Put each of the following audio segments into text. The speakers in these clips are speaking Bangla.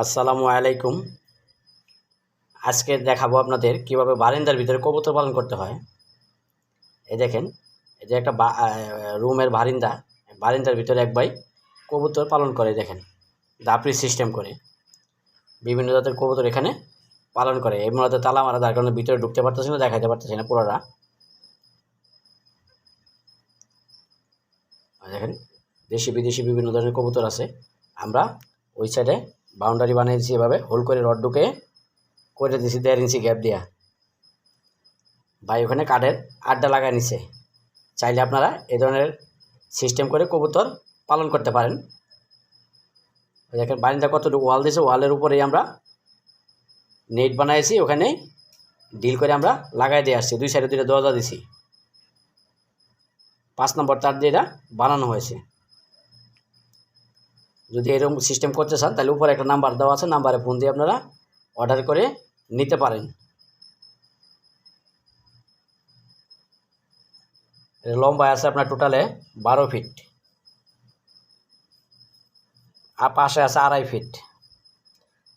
আসসালামু আলাইকুম। আজকে দেখাবো আপনাদের কীভাবে বারিন্দার ভিতরে কবুতর পালন করতে হয়। এই দেখেন, এই যে একটা রুমের বারিন্দা, বারিন্দার ভিতরে এক ভাই কবুতর পালন করে দেখেন, দাপড়ি সিস্টেম করে। বিভিন্ন জাতের কবুতর এখানে পালন করে। এই মূলত তালা মারা তার কারণে ভিতরে ঢুকতে পারতেছে না দেখাতে পারতেছে না পুরোটা। দেখেন দেশি বিদেশি বিভিন্ন ধরনের কবুতর আছে। আমরা ওই সাইডে বাউন্ডারি বানিয়ে দিয়েছি এভাবে, হোল করে রড ঢুকে করে দিয়েছি দেড় ইঞ্চি গ্যাপ দিয়া। ভাই ওখানে কাঠের আড্ডা লাগায় নিছে। চাইলে আপনারা এই ধরনের সিস্টেম করে কবুতর পালন করতে পারেন। দেখেন বারিন্দা কতটুকু, ওয়াল দিয়েছে ওয়ালের উপরেই আমরা নেট বানাইছি, ওখানে ডিল করে আমরা লাগাই দিয়ে আসছি। দুই সাইডে দুইটা দরজা দিছি। পাঁচ নম্বর তার দিয়ে বানানো হয়েছে। যদি এরকম সিস্টেম করতে চান, তাহলে উপরে একটা নাম্বার দেওয়া আছে নাম্বারে ফোন দিয়ে আপনারা অর্ডার করে নিতে পারেন। লম্বায় আছে আপনার টোটালে বারো ফিট আর পাশে আছে আড়াই ফিট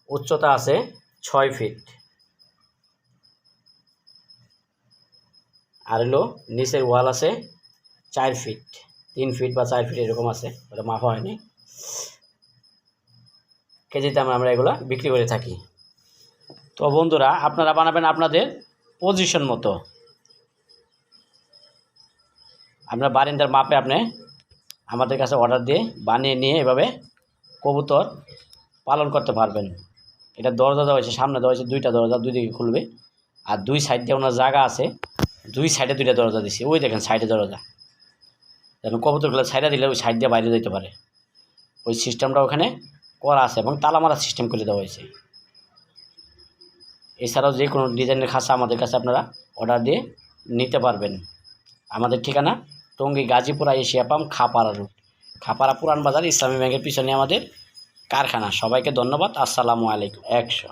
উচ্চতা আছে ছয় ফিট আর হলো নিচের ওয়াল আছে চার ফিট তিন ফিট বা চার ফিট এরকম আছে, ওটা মাপা হয়নি। কেজিতে আমরা আমরা এগুলো বিক্রি করে থাকি। তো বন্ধুরা, আপনারা বানাবেন আপনাদের পজিশন মতো। আপনার বারিন্দার মাপে আপনি আমাদের কাছে অর্ডার দিয়ে বানিয়ে নিয়ে এভাবে কবুতর পালন করতে পারবেন। এটা দরজা দেওয়া হয়েছে, সামনে দেওয়া হয়েছে, দুইটা দরজা, দুই দিকে খুলবে। আর দুই সাইড দিয়ে ওনার জায়গা আছে, দুই সাইডে দুইটা দরজা দিছি। ওই দেখেন সাইডে দরজা। যেন কবুতরগুলো সাইডে দিলে ওই সাইড দিয়ে বাইরে যেতে পারে। ওই সিস্টেমটা ওখানে করা আছে এবং তালা মারা সিস্টেম করে দেওয়া হয়েছে। এছাড়াও যে কোনো ডিজাইনের খাসা আমাদের কাছে আপনারা অর্ডার দিয়ে নিতে পারবেন। আমাদের ঠিকানা Tongi Gazipura Asia palm Khapara route Khapara Puran Bazar ইসলামী ব্যাংকের পিছনে আমাদের কারখানা। সবাইকে ধন্যবাদ। আসসালামু আলাইকুম। একশো।